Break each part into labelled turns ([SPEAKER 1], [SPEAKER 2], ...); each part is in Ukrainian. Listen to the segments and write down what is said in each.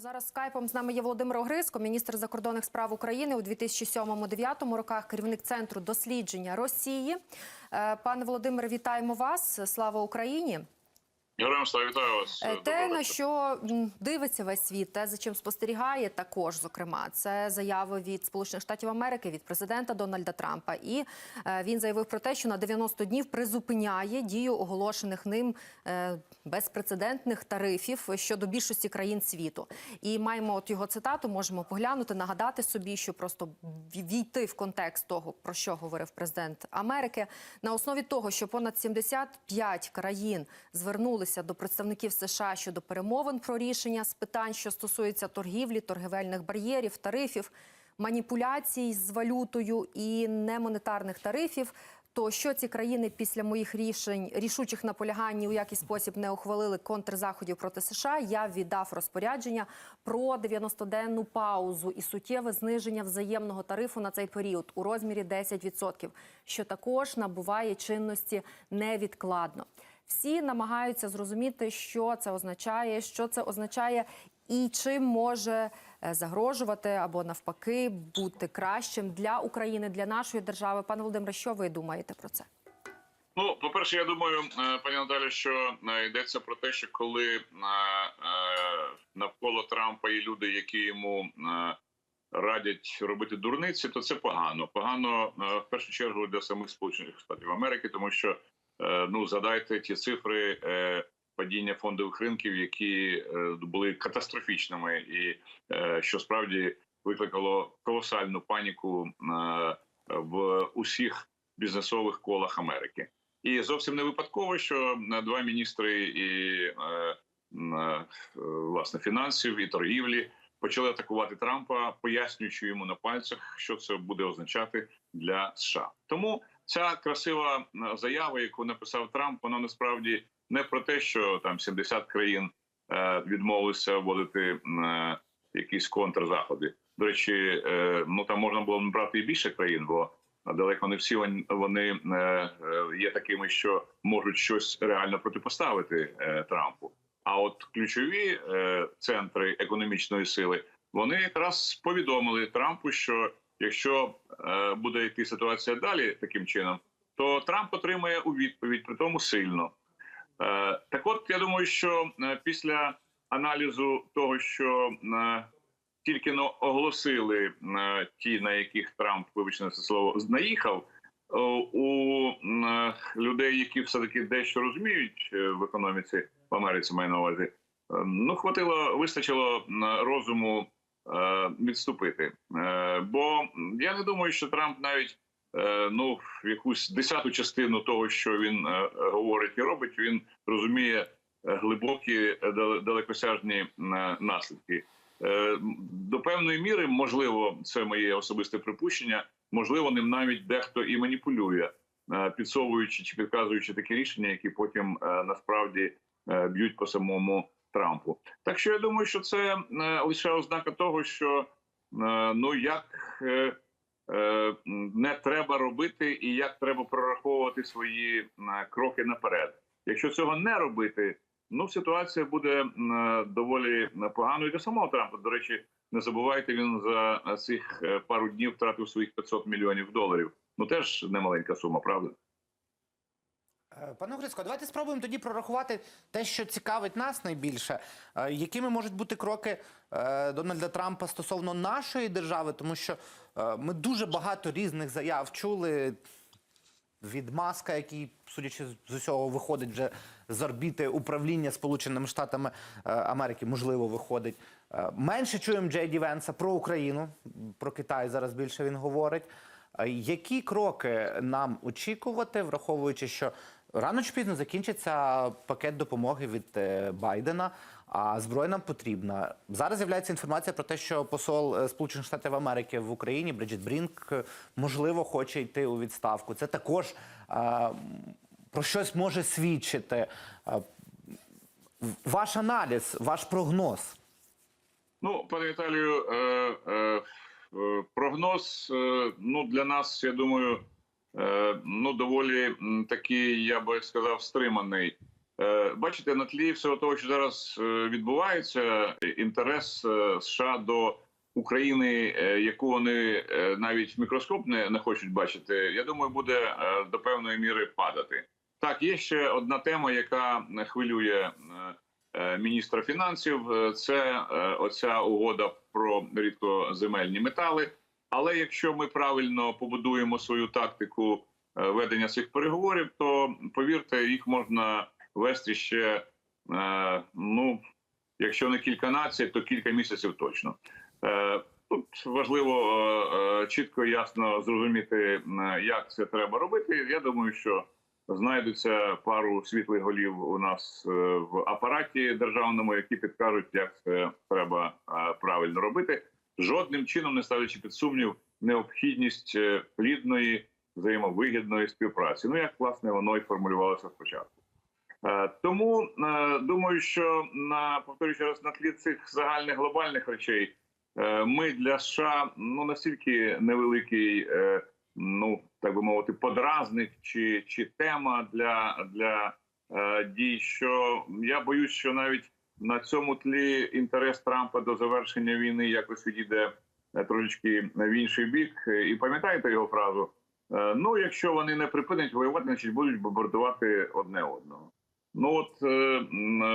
[SPEAKER 1] Зараз скайпом з нами є Володимир Огризко, міністр закордонних справ України у 2007-2009 роках, керівник центру дослідження Росії. Е, Пане Володимире, вітаємо вас. Слава Україні.
[SPEAKER 2] Героям слава вітаю вас.
[SPEAKER 1] Е, Те, на що дивиться весь світ, те, за чим спостерігає, також зокрема, це заяви від Сполучених Штатів Америки, від президента Дональда Трампа. І е, він заявив про те, що на 90 днів призупиняє дію оголошених ним е, безпрецедентних тарифів щодо більшості країн світу. І маємо от його цитату, можемо поглянути, нагадати собі, що просто війти в контекст того, про що говорив президент Америки, на основі того, що понад 75 країн звернулися до представників США щодо перемовин про рішення з питань, що стосуються торгівлі, торгівельних бар'єрів, тарифів, маніпуляцій з валютою і немонетарних тарифів. То що ці країни після моїх рішень рішучих наполягань у який спосіб не ухвалили контрзаходів проти США, я віддав розпорядження про 90-денну паузу і суттєве зниження взаємного тарифу на цей період у розмірі 10%, що також набуває чинності невідкладно. Всі намагаються зрозуміти, що це означає, що це означає, і чим може е, загрожувати або навпаки бути кращим для України, для нашої держави. Пане Володимире, що ви думаєте про це?
[SPEAKER 2] Ну, по перше, я думаю, е, пані Наталі, що е, йдеться про те, що коли навколо Трампа є люди, які йому радять робити дурниці, то це погано. Погано в першу чергу для самих Сполучених Штатів Америки, тому що ну згадайте ті цифри е, падіння фондових ринків, які е, були катастрофічними, і е, що справді викликало колосальну паніку е, в усіх бізнесових колах Америки. І зовсім не випадково, що е, два міністри і е, е, власне фінансів і торгівлі почали атакувати Трампа, пояснюючи йому на пальцях, що це буде означати для США. Тому ця красива е, заява, яку написав Трамп, вона насправді не про те, що там 70 країн е, відмовилися вводити е, якісь контрзаходи. До речі, ну там можна було б брати і більше країн, бо далеко не всі вони є такими, що можуть щось реально протипоставити Трампу. А от ключові центри економічної сили вони якраз повідомили Трампу, що якщо е, буде йти ситуація далі таким чином, то Трамп отримає у відповідь при тому сильно. Е, Так, от я думаю, що е, після аналізу того, що тільки но оголосили ті, на яких Трамп, вибачте це слово, наїхав, у людей, які все таки дещо розуміють в економіці в Америці, маю на увазі, ну хватило, вистачило розуму відступити. Е, Бо я не думаю, що Трамп навіть е, ну в якусь десяту частину того, що він е, говорить і робить, він розуміє е, глибокі е, далекосяжні е, наслідки. Е, До певної міри, можливо, це моє особисте припущення. Можливо, ним навіть дехто і маніпулює, е, підсовуючи чи підказуючи такі рішення, які потім е, насправді е, б'ють по самому Трампу. Так що я думаю, що це е, лише ознака того, що е, ну як е, не треба робити, і як треба прораховувати свої кроки наперед. Якщо цього не робити, ну ситуація буде доволі поганою для самого Трампа. До речі, не забувайте, він за цих пару днів втратив своїх 500 мільйонів доларів. Ну теж немаленька сума, правда?
[SPEAKER 3] Е, Пане Грицько, давайте спробуємо тоді прорахувати те, що цікавить нас найбільше. Е, Якими можуть бути кроки е, Дональда Трампа стосовно нашої держави, тому що ми дуже багато різних заяв чули від Маска, який, судячи з усього, виходить вже з орбіти управління Сполученими Штатами Америки, можливо, виходить. Менше чуємо Джей Ді Венса про Україну, про Китай зараз більше він говорить. Які кроки нам очікувати, враховуючи, що рано чи пізно закінчиться пакет допомоги від е, Байдена, а зброя нам потрібна. Зараз з'являється інформація про те, що посол е, Сполучених Штатів Америки в Україні Бриджит Брінк можливо хоче йти у відставку. Це також е, про щось може свідчити. Ваш аналіз, ваш прогноз.
[SPEAKER 2] Ну, пане Віталію, прогноз ну для нас, я думаю, ну доволі такий, я би сказав, стриманий. Е, Бачите, на тлі всього того, що зараз е, відбувається, інтерес е, США до України, е, яку вони е, навіть мікроскоп не, не хочуть бачити, я думаю, буде е, до певної міри падати. Так, є ще одна тема, яка хвилює е, е, міністра фінансів. Е, Це е, оця угода про рідкоземельні метали. Але якщо ми правильно побудуємо свою тактику е, ведення цих переговорів, то повірте, їх можна вести ще е, ну, якщо не кільканадцять, то кілька місяців точно. Е, Тут важливо чітко і ясно зрозуміти, як це треба робити. Я думаю, що знайдуться пару світлих голів у нас в апараті державному, які підкажуть, як це треба правильно робити, жодним чином не ставлячи під сумнів необхідність е, плідної взаємовигідної співпраці. Ну як власне воно і формулювалося спочатку. Е, Тому е, думаю, що на повторюю ще раз на тлі цих загальних глобальних речей ми для США ну настільки невеликий, ну так би мовити, подразник чи, чи тема для, для дій, що я боюсь, що навіть на цьому тлі інтерес Трампа до завершення війни якось відійде е, трошечки в інший бік. І пам'ятаєте його фразу? Е, Ну, якщо вони не припинять воювати, значить будуть бомбардувати одне одного. Ну от, е,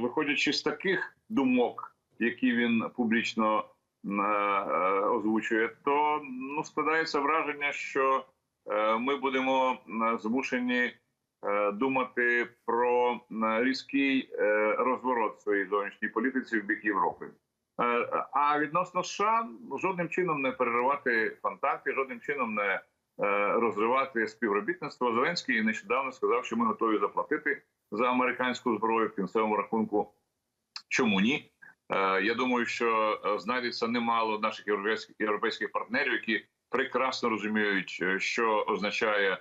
[SPEAKER 2] виходячи з таких думок, які він публічно е, е, озвучує, то ну складається враження, що е, ми будемо змушені е, думати про різкий е, розворот в своїй зовнішній політиці в бік Європи. Е, А відносно США жодним чином не переривати контакти, жодним чином не е, розривати співробітництво. Зеленський нещодавно сказав, що ми готові заплатити за американську зброю в кінцевому рахунку. Чому ні? Е, Я думаю, що е, знайдеться немало наших європейських партнерів, які прекрасно розуміють, е, що означає е,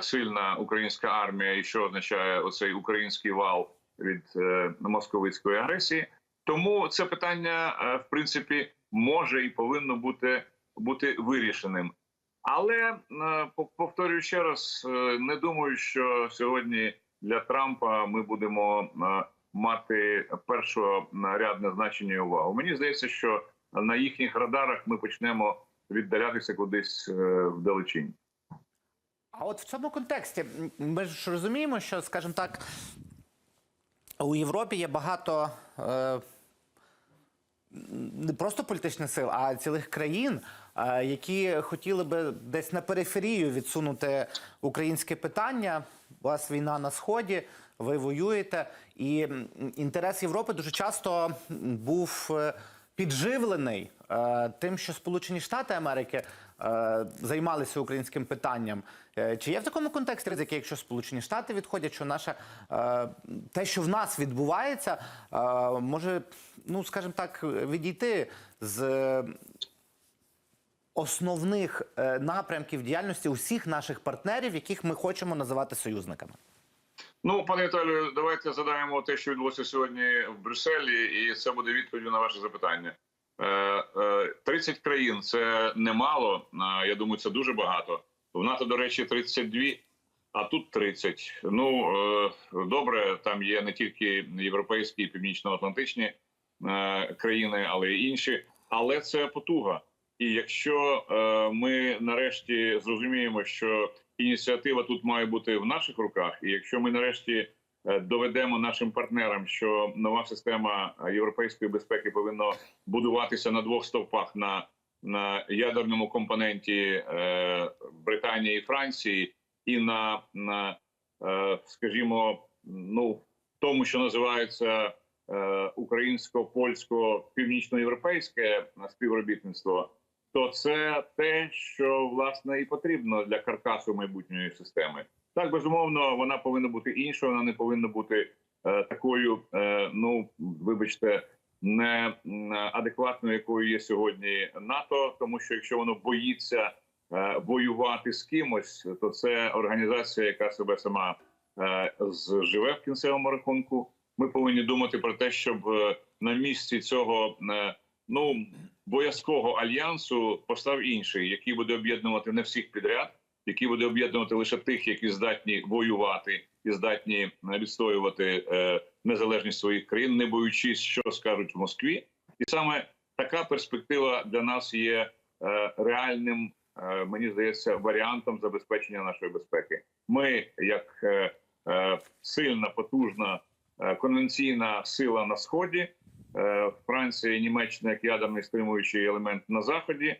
[SPEAKER 2] сильна українська армія, і що означає оцей український вал від е, московицької агресії. Тому це питання, е, в принципі, може і повинно бути, бути вирішеним. Але е, повторюю ще раз: е, не думаю, що сьогодні для Трампа ми будемо е, мати першорядне значення увагу. Мені здається, що на їхніх радарах ми почнемо віддалятися кудись е, вдалечінь.
[SPEAKER 3] А от в цьому контексті ми ж розуміємо, що, скажімо так, у Європі є багато е, не просто політичних сил, а цілих країн, е, які хотіли би десь на периферію відсунути українське питання. У вас війна на сході, ви воюєте, і інтерес Європи дуже часто був е, підживлений е, тим, що Сполучені Штати Америки е, займалися українським питанням. Е, Чи є в такому контексті ризики, якщо Сполучені Штати відходять, що наше те, що в нас відбувається, може, ну скажімо так, відійти з основних напрямків діяльності усіх наших партнерів, яких ми хочемо називати союзниками?
[SPEAKER 2] Ну, пане Віталію, давайте задаємо те, що відбулося сьогодні в Брюсселі, і це буде відповіддю на ваше запитання. Е, е, 30 країн це немало. е, Я думаю, це дуже багато. В НАТО, до речі, 32, а тут 30. Ну е, добре, там є не тільки європейські і північно-атлантичні е, країни, але й інші. Але це потуга. І якщо е, ми нарешті зрозуміємо, що ініціатива тут має бути в наших руках, і якщо ми нарешті е, доведемо нашим партнерам, що нова система європейської безпеки повинна будуватися на двох стовпах на, на ядерному компоненті е, Британії і Франції, і на, на е, скажімо, ну тому, що називається е, українсько-польсько північноєвропейське співробітництво, то це те, що власне і потрібно для каркасу майбутньої системи. Так, безумовно, вона повинна бути іншою, вона не повинна бути е, такою, е, ну вибачте, не адекватною, якою є сьогодні НАТО, тому що якщо воно боїться е, воювати з кимось, то це організація, яка себе сама е, зживе в кінцевому рахунку. Ми повинні думати про те, щоб е, на місці цього е, ну боязкого альянсу постав інший, який буде об'єднувати не всіх підряд, який буде об'єднувати лише тих, які здатні воювати, і здатні відстоювати е, незалежність своїх країн, не боючись, що скажуть в Москві. І саме така перспектива для нас є е, реальним, е, мені здається, варіантом забезпечення нашої безпеки. Ми, як е, е, сильна, потужна е, конвенційна сила на сході, Франція і Німеччина як ядерний стримуючий елемент на заході.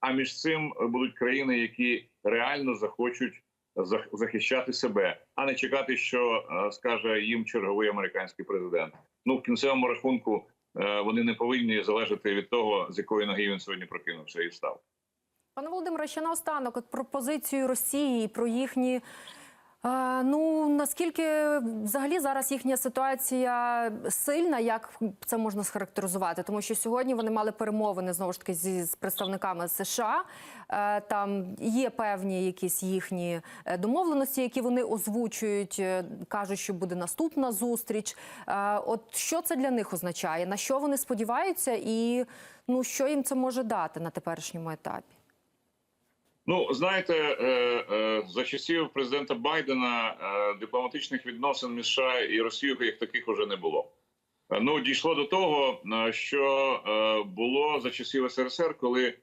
[SPEAKER 2] А між цим будуть країни, які реально захочуть зах- захищати себе, а не чекати, що е, скаже їм черговий американський президент. Ну в кінцевому рахунку е, вони не повинні залежати від того, з якої ноги він сьогодні прокинувся і встав.
[SPEAKER 1] Пане Володимире, ще наостанок, про позицію Росії, про їхні. Ну наскільки взагалі зараз їхня ситуація сильна, як це можна схарактеризувати? Тому що сьогодні вони мали перемовини знову ж таки зі з представниками США. Е, Там є певні якісь їхні е, домовленості, які вони озвучують, е, кажуть, що буде наступна зустріч. От що це для них означає? На що вони сподіваються, і ну що їм це може дати на теперішньому етапі?
[SPEAKER 2] Ну знаєте, е, е, за часів президента Байдена е, дипломатичних відносин між США і Росією як таких уже не було. Ну дійшло до того, що було за часів СРСР, коли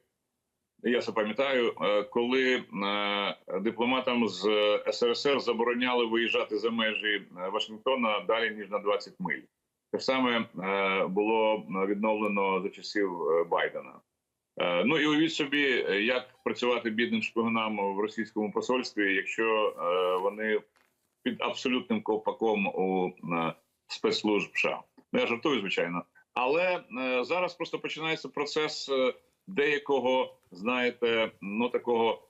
[SPEAKER 2] я це пам'ятаю, коли дипломатам з СРСР забороняли виїжджати за межі Вашингтона далі ніж на 20 миль. Те саме було відновлено за часів Байдена. Е, Ну і уявіть собі, е, як працювати бідним шпигунам в російському посольстві, якщо е, вони під абсолютним ковпаком у спецслужб США. Ну, Я жартую, звичайно. Але зараз просто починається процес деякого, знаєте, ну такого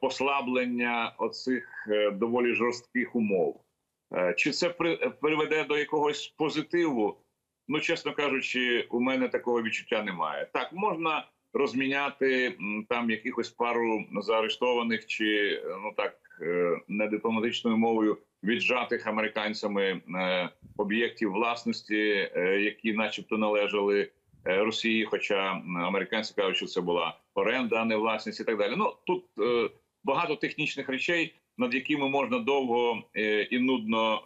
[SPEAKER 2] послаблення оцих доволі жорстких умов. Чи це при, приведе до якогось позитиву? Ну, чесно кажучи, у мене такого відчуття немає. Так, можна розміняти там якихось пару заарештованих чи ну так е, не дипломатичною мовою віджатих американцями е, об'єктів власності, е, які, начебто, належали Росії, хоча американці кажуть, що це була оренда, а не власність, і так далі. Ну тут багато технічних речей, над якими можна довго і нудно.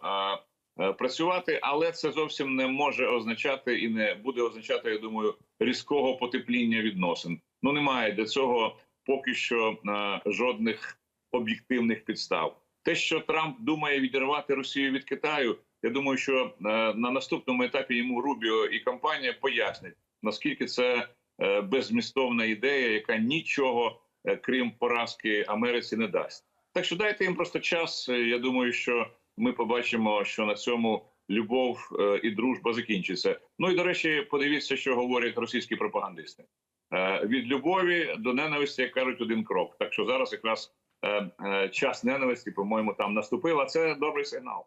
[SPEAKER 2] Е, Працювати, але це зовсім не може означати і не буде означати, я думаю, різкого потепління відносин. Ну немає для цього поки що е, жодних об'єктивних підстав. Те, що Трамп думає відірвати Росію від Китаю, я думаю, що е, на наступному етапі йому Рубіо і компанія пояснять наскільки це беззмістовна ідея, яка нічого крім поразки Америці не дасть. Так що дайте їм просто час. Я думаю, що ми побачимо, що на цьому любов е, і дружба закінчиться. Ну і до речі, подивіться, що говорять російські пропагандисти. Е, Від любові до ненависті, як кажуть, один крок. Так що зараз якраз е, час ненависті, по-моєму, там наступив. А це добрий сигнал.